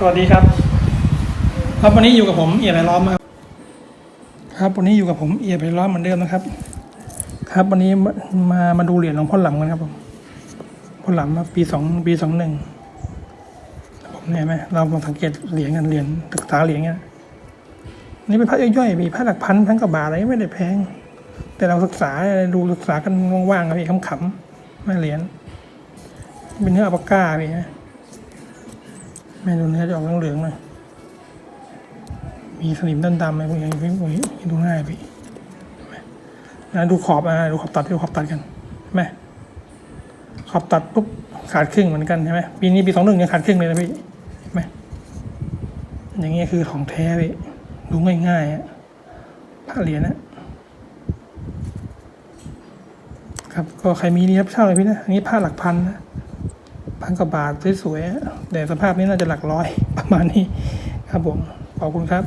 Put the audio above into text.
สวัสดีครับ ครับวันนี้อยู่กับผมเอียไรล้อมครับ ครับวันนี้อยู่กับผมเอียไรล้อมเหมือนเดิมนะครับ ครับวันนี้มามาดูเหรียญหลวงพ่อหลำกันครับผมพ่อหลำมาปีสองปีสองหนึ่งผมเนี่ยไหมเราลองสังเกตเหรียญกันเหรียญศึกษาเหรียญเงี้ยนี่เป็นพระย่อยๆมีพระหลักพันพันกว่าบาทอะไรไม่ได้แพง แต่เราศึกษาดูศึกษากันว่างๆครับพี่ขำๆไม่เหรียญเป็นเนื้ออัปปาก้าพี่นะ แม่ดูเนื้อจะออกเหลืองๆหน่อยมีสนิมดำไหมพวกนี้พี่โอ้ยดูง่ายพี่นะดูขอบอะดูขอบตัดดูขอบตัดกันเห็นไหมขอบตัดปุ๊บขาดครึ่งเหมือนกันใช่ไหมปีนี้ปีสองหนึ่งยังขาดครึ่งเลยนะพี่เห็นไหมอย่างเงี้ยคือของแท้พี่ดูง่ายๆอะผ้าเหรียญนะครับก็ใครมีนี่รับเช่าเลยพี่นะอันนี้ผ้าหลักพันนะ พันกว่าบาทสวยๆแต่สภาพนี้น่าจะหลักร้อยประมาณนี้ครับผมขอบคุณครับ